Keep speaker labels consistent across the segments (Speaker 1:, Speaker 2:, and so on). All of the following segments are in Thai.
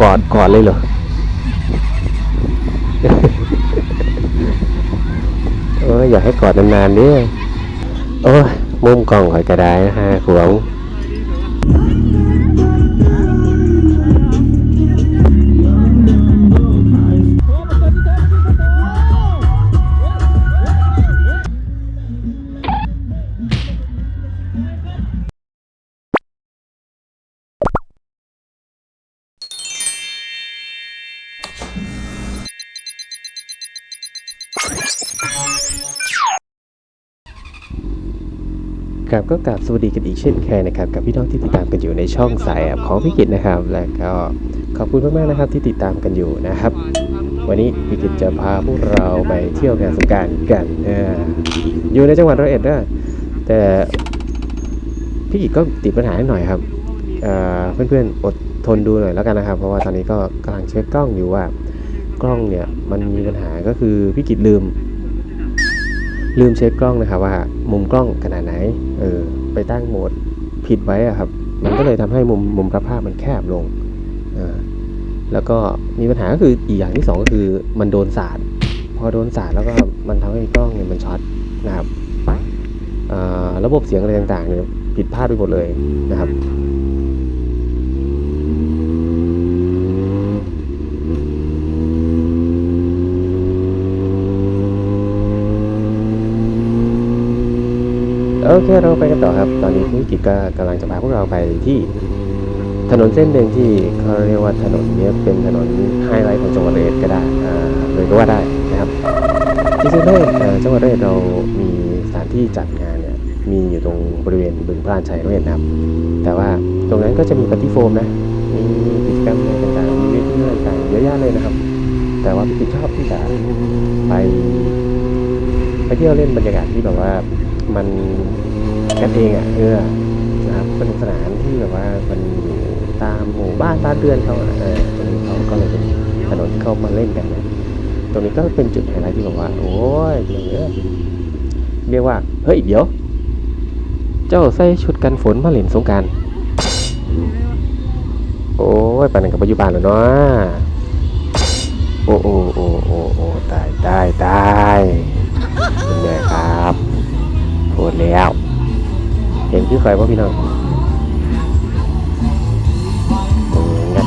Speaker 1: กอดกอดเลยเหรอเอออยากให้กอดนานๆเนี่ยโอ้ยมุมกล่องข่อยกระไดนะฮะขวง ครับก็กราบสวัสดีกันอีกเช่นเคยนะครับกับพี่น้องที่ติดตามกันอยู่ในช่องสายแอบของพิกิตนะครับ และก็ขอบคุณมากๆนะครับที่ติดตามกันอยู่นะครับ วันนี้พิกิตจะพาพวกเราไปเที่ยวงานสงการกันอยู่ในจังหวัดร้อยเอ็ดนะแต่พี่กิตก็ติดปัญหาหน่อยครับเอ่อเพื่อนๆอดทนดูหน่อยแล้วกันนะครับ เพราะว่าตอนนี้ก็กำลังเช็คกล้องอยู่ว่ากล้องเนี่ยมันมีปัญหาก็คือพี่กิตลืม ลืมเช็คกล้องนะครับว่ามุมกล้องขนาดไหน เออ ไปตั้งโหมดผิดไว้อะครับ มันก็เลยทำให้มุมมุมรับภาพมันแคบลงเออแล้วก็มีปัญหาก็คืออีกอย่างที่สองก็คือมันโดนสาดพอโดนสาดแล้วก็มันทำให้กล้องเนี่ยมันช็อตนะครับอ่าระบบเสียงอะไรต่างๆเนี่ยผิดพลาดไปหมดเลยนะครับ โอเคเราไปกันต่อครับ ตอนนี้ธุรกิจก็กำลังจะพาพวกเราไปที่ถนนเส้นหนึ่งที่เขาเรียกว่าถนนเนี้ยเป็นถนนไฮไลท์ของจังหวัดระยองก็ได้อ่าเลยก็ว่าได้นะครับจริงๆแล้วจังหวัดระยองเรามีสถานที่จัดงานเนี่ยมีอยู่ตรงบริเวณบึงพลาชัยระยองนะครับ แต่ว่าตรงนั้นก็จะมีปฏิโฟมนะมีกิจกรรมอะไรต่างๆมีเวทีอะไรต่างๆเยอะแยะเลยนะครับ แต่ว่าพี่ชอบที่จะไปไปเที่ยวเล่นบรรยากาศที่แบบว่ามัน กันเองอะเออนะครับสนุกสนานที่แบบว่ามันอยู่ตามหมู่บ้านบ้านเรือนเขาอะเออตรงนี้เขาก็เลยเป็นถนนเข้ามาเล่นกันนะตรงนี้ก็เป็นจุดไฮไลท์ที่แบบว่า โอ้ยเยวเนี้ยเรียกว่าเฮ้ยเดี๋ยว เจ้าใส่ชุดกันฝนมาเล่นสงการโอ้ยปานนันกับปัจจุบันแล้วเนาะโอ้โอ้โอ้โอ้โอ้ตายตายตายเป็นไงครับพูดแล้ว เห็นคือใครว่าพี่น้องงั้น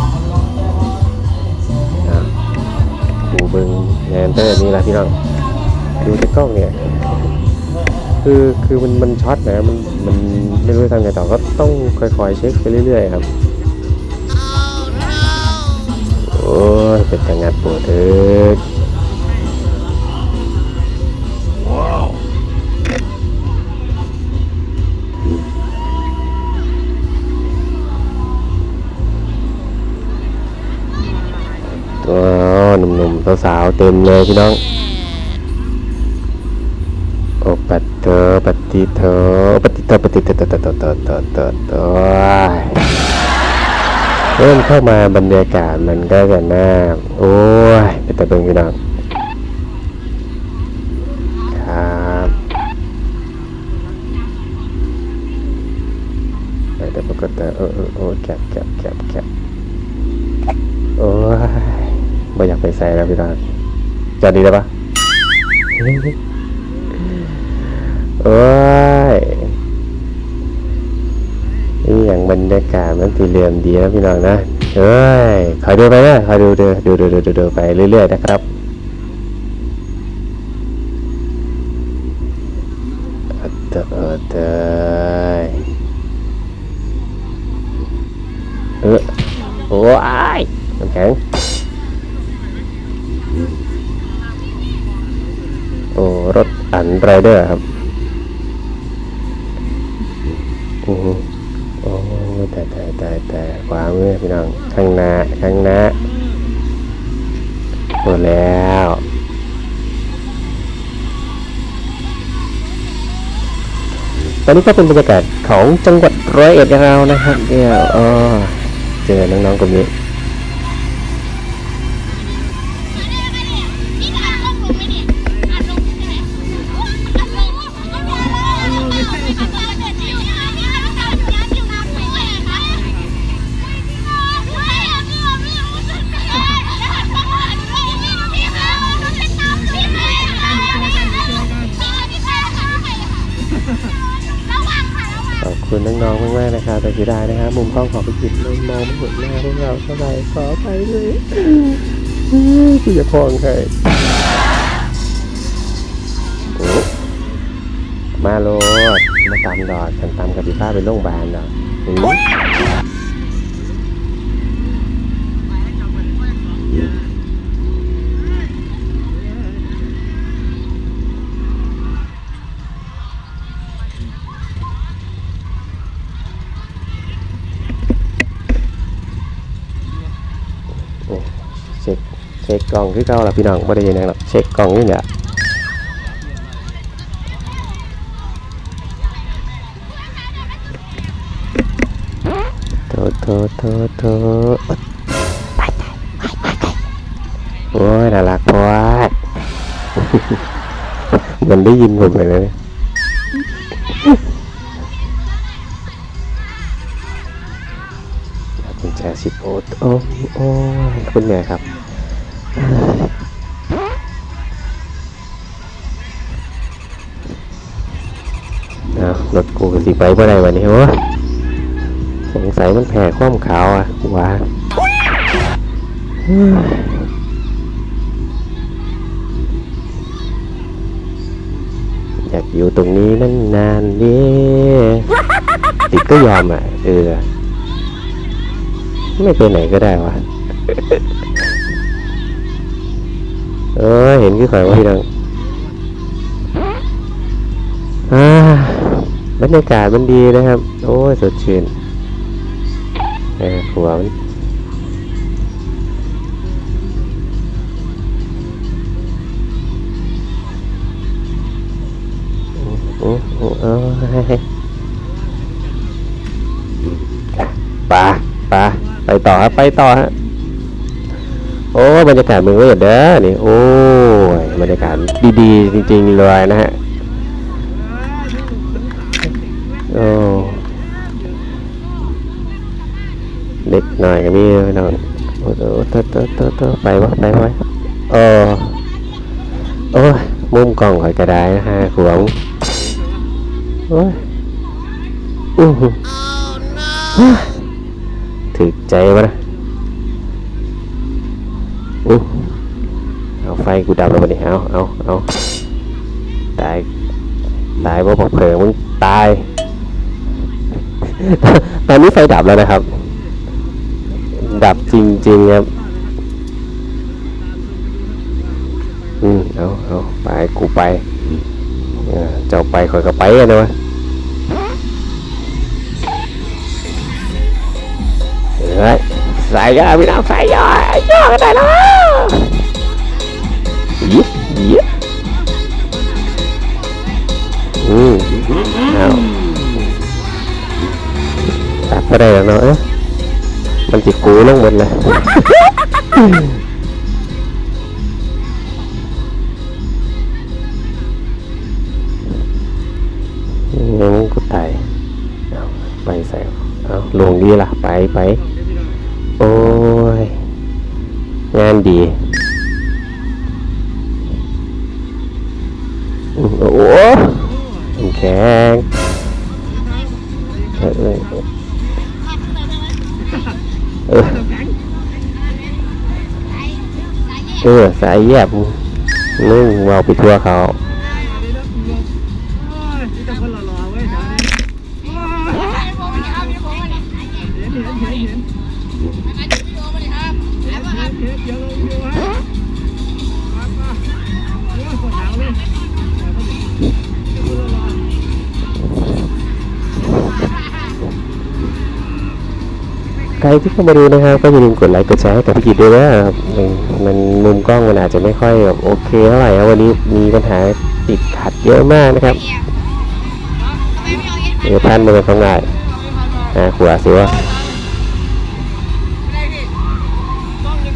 Speaker 1: อะดูเบิ้งแอนเตอร์นี่แหละพี่น้อง ดูจากกล้องเนี่ย คือคือมันมันช็อตนะมันมันไม่รู้ทำไงต่อก็ต้องค่อยๆเช็คไปเรื่อยๆครับ โอ้ยเป็นจังงัดปวดเถิด เต็มเลยพี่น้อง โอปัตเตอปฏิเถอปฏิเถอปฏิเถอตตตตตตตเริ่มเข้ามาบรรยากาศมันก็จะน่าโอ้ยไปตะเบิงพี่น้องครับแต่ปกติเออเอ้โอ้แคบแคบแคบแคบโอ้ยไม่อยากไปใส่แล้วพี่น้อง จอดดีได้ปะโอ้ยนี่อย่างบรรยากาศมันสีเหลี่ยมดีนะพี่น้องนะเฮ้ยคอยดูไปนะคอยดูดูดูดูดูดูดูไปเรื่อยๆนะครับ เดอร์ครับอือฮึโอ้แต่แต่แต่แต่ขวามือพี่น้องข้างหน้าข้างหน้าหมดแล้วตอนนี้ก็เป็นบรรยากาศของจังหวัดร้อยเอ็ดเรานะครับเดี๋ยวเจอน้องๆกลุ่มนี้
Speaker 2: มุมห้อง
Speaker 1: ของพิจิตรเลยมองไม่เห็นหน้าพวกเราเท่าไหร่ขอไปเลยกูจะพองใครมาโลดมาตามดอดฉันตามกับพี่ป้าไปโรงพยาบาลดอกอืมเช็คเช็คก ล่องคือเก่าล่ะพี่น้องไม่ได้ยินหยังหรอกเช็คกล่องนี่แหละโทษโทษโทษโทษไปไปไปไปโอ้ยน่ารักพอดมันได้ยินผมเลยนะเนี่ยกุญแจสิบโอโอ้โอ้คุณแม่ครับ ถกูก็สิไปเมื่อไรวันนี้วะสงสัยมันแผ่ความขาวอะกูว่าอยากอยู่ตรงนี้นั่นนานดิติดก็ยอมอะเออไม่ไปไหนก็ได้วะเออเห็นคือข่อยว่าพี่น้อง รรยากาศมันดีนะครับ โอ้ยสดชื่นเออหัวมันโอ้โอ้เออให้ให้ไปไปไปต่อครับไปต่อฮะโอ้บรรยากาศเมืองเวทเด้อนี่โอ้ยบรรยากาศดีๆ จริงๆเลยนะฮะ โอ้เด็ก หน่อยก็มีพี่น้องโอ้โหเตอเตอเตอเตอไปวะไปวะโอ้โอ้ยมุมกล้องข่อยกระไดนะฮะขวงโอ้ยอู้หูถึกใจวะนะอู้เอาไฟกูดับแล้วบัดนี้เอาเอาเอาตายตายเพราบอกเผลอมึงตาย ตอนนี้ไฟดับแล้วนะครับ ดับจริง ๆ ครับ อืมเอาเอาไปกูไปเจ้าไปคอยก็ไปกันนะวะเฮ้ยใส่ยาพี่น้องใส่ย่าย่อกันได้แล้วยิบยิบอืมเอาตัดไปได้แล้วเนาะ มันจิกูลงหมดเลยยังกูตายเอาไปใส่เอาลงดีล่ะ ไปไปโอ้ย งานดี โอ้โหแข็ง สายแยบนึงเว่าไปทั่วเขา ใครที่เข้ามาดูนะครับก็อย่าลืมกดไลค์กดแชร์ให้กับพี่กิจด้วยนะครับมันมุมกล้องมันอาจจะไม่ค่อยแบบโอเคเท่าไหร่ครับวันนี้มีปัญหาติดขัดเยอะมากนะครับเดี๋ยวท่านมาเป็นของงานอ่าขวาสิวะ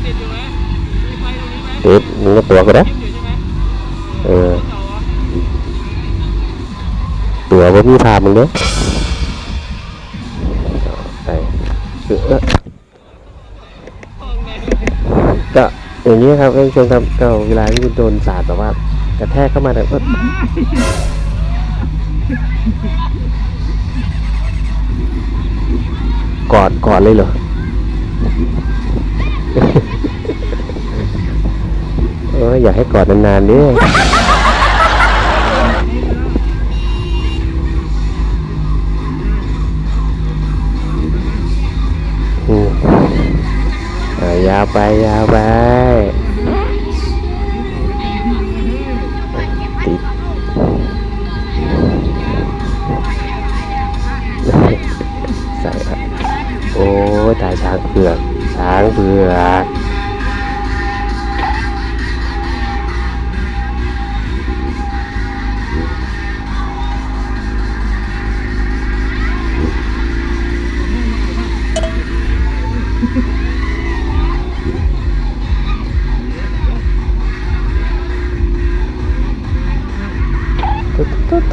Speaker 3: ติดอยู่ไหมมีไฟตรงนี้ไหม
Speaker 1: ติดมึงก็ตัวก็ได้เออ
Speaker 3: ตัว
Speaker 1: ว่ามีภามึงเด้อ เออก็อย่างนี้ครับท่านผู้ชมครับก็เวลาที่คุณโดนสาดแบบว่ากระแทกเข้ามาเนี่ก็กอดกอดเลยเหรอเอออยากให้กอดนานๆเนี่ย ยาวไปยาวไป ติด ใส่โอ้ตายช้างเผือกช้างเผือก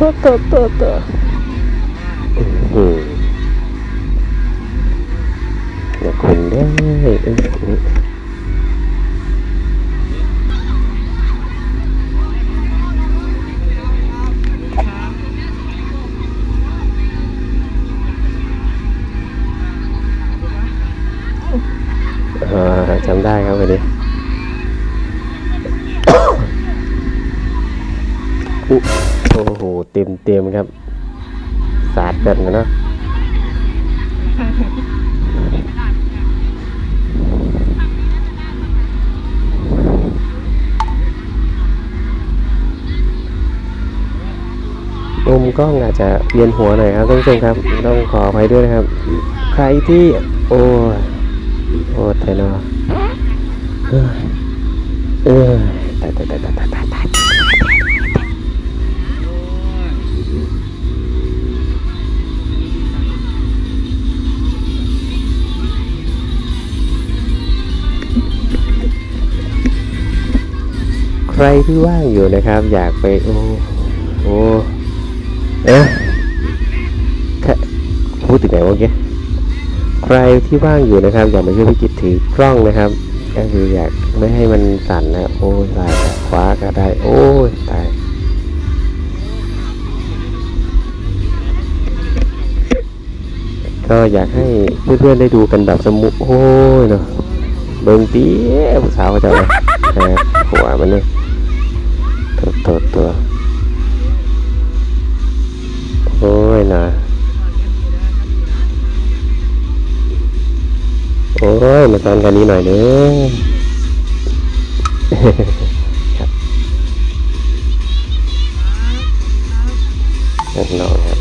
Speaker 1: ตัวตัวตัวตัวตัวอืมอย่าค สาดกันนะนมุมกล้องอาจจะเวียนหัวหน่อยครับท่านผู้ชมครับ ต้องขออภัยด้วยนะครับ ใครที่โอ้โอ้เทนอเอ้ยเออตายตายตายตายตาย รที่ว่างอยู่นะครับ อยากไปโอ้โอ้เอ๊ะแค่พูดถึงไหนวะเกี้ใครที่ว่างอยู่นะครับ อยากมาช่วยพิจิตรถือกล้องนะครับ ก็คืออยากไม่ให้มันสั่นนะโอ้ตายขวาก็ได้ โอ้ตายก็อยากให้เพื่อนๆได้ดูกันแบบสมุโอ้ยเนาะเบิ่งตี้สาวเขาจะเลยหัวมันเนี่ย ตัวตัวตัวโอ้ยนะโอ้ยมาตอนกันนี้หน่อยเด้อครับน้องครับ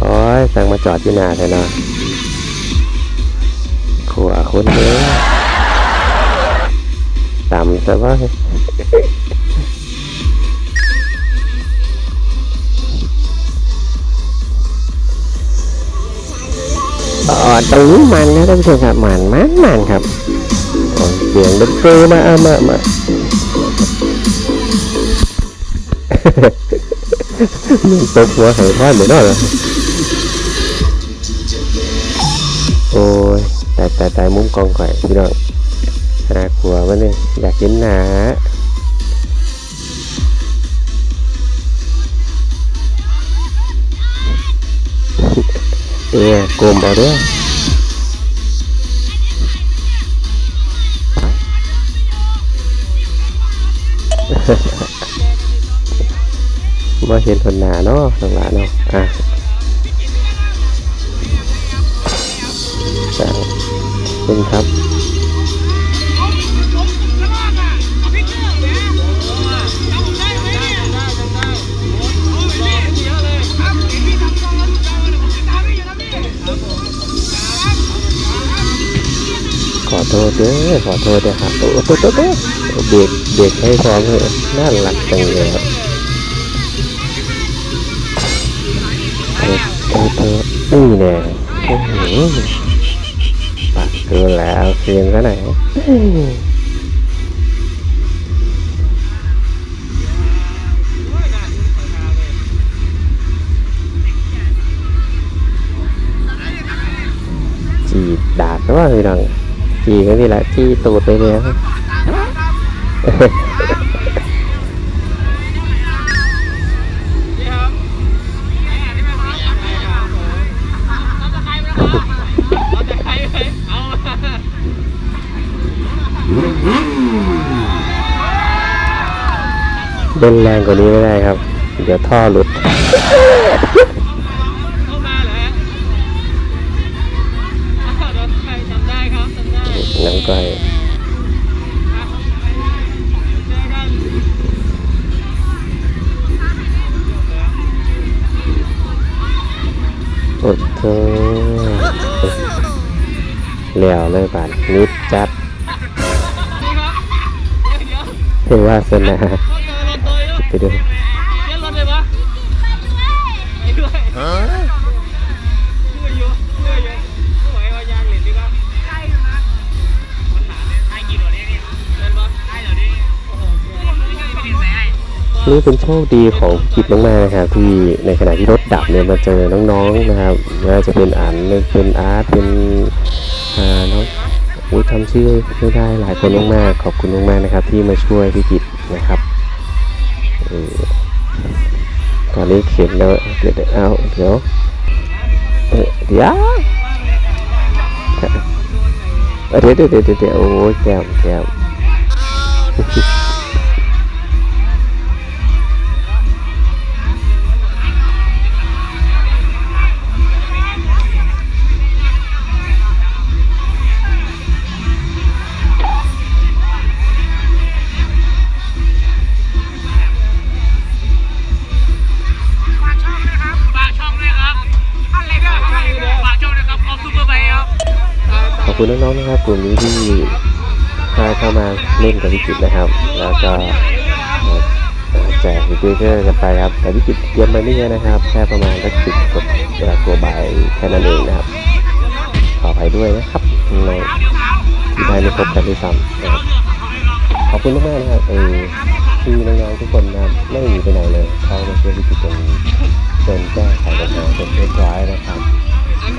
Speaker 1: โอ้ยสั่งมาจอดที่นาเลยนะขัวคนเด้อ ต่ำแต่ว่าอ๋อตรงนี้มันนะท่านผู้ชมครับมันมันมันครับเสียงดนตรีมาเอามามามึงตกหัวไข่ท่านเหมือนนั่นเหรอโอ้ยแต่แต่แต่มุมกองไข่พี่น้อง น่ากลัวมันเลยอยากเห็นหนาเอ๊ะกลมเอาด้วยมาเห็นคนหนาเนาะทางหลานเนาะอะจ้าเป็นครับ ขอโทษเด้อขอโทษเด้อครับโอ้โหโทษเด้อเด็กเด็กให้พร้อมเลยน่ารักจังเลยครับเธอเธอเธอนี่แน่โอ้โหปากเกินแล้วเสียงซะไหนจีบดาบก็ว่าพี่น้อง ขี่ไม่แหละขี่ตูดไปเลยครับเล่นแรงกว่านี้ไม่ได้ครับ เดี๋ยวท่อหลุด น้ำก้อย
Speaker 3: เจอกัน
Speaker 1: โอ้โหเหลี่ยวเลยป่านนิดจัด
Speaker 3: นี่ครับเดี๋ยว
Speaker 1: เห็นว่าสนา
Speaker 3: เขาเจอรถโดยแล้ว
Speaker 1: ไปด้วย
Speaker 3: เรียกรถเลยปะไปด้วยฮะ นี่เป็นโช
Speaker 1: คดีของกิจมากๆนะครับที่ในขณะที่รถดับเนี่ยมาเจอน้องๆนะครับไม่ว่าจะเป็นอันเป็นอาร์ตเป็นอ่าน้องอุ้ยทำชื่อไม่ได้หลายคนมากๆขอบคุณมากๆนะครับ ที่มาช่วยพี่กิจนะครับออตอนนี้เข็นแล้วเดี๋ยวเดี๋ยวเอาเดี๋ยวเดี๋ยวเดี๋ยวเดี๋ยวเดี๋ยวโอ้ยแก้มแก้ม
Speaker 3: คุ
Speaker 1: ณน้องๆนะครับกลุ่มนี้ที่พาเข้ามาเล่นกับพี่กิจนะครับ แล้วก็แจกสติ๊กเกอร์กันไปครับแต่พี่กิจเตรียมมาไม่เยอะนะครับแค่ประมาณสักสิบกว่าตัวใบแค่นั้นเองนะครับขออภัยด้วยนะครับในที่ได้ไม่พบกันด้วยซ้ำนะครับขอบคุณมากๆนะครับเออที่น้องๆทุกคนนะไม่หนีไปไหนเลยเข้ามาช่วยพี่กิจจนจนแก้ไขปัญหาจนเรียบร้อยนะครับ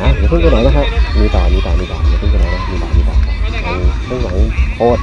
Speaker 1: อะอย่าเพิ่งไปไหนนะครับมีต่อมีต่อมีต่ออย่าเพิ่งไปไหนนะมีต่อมีต่อครับอันนี้เรื่องหลังโคตร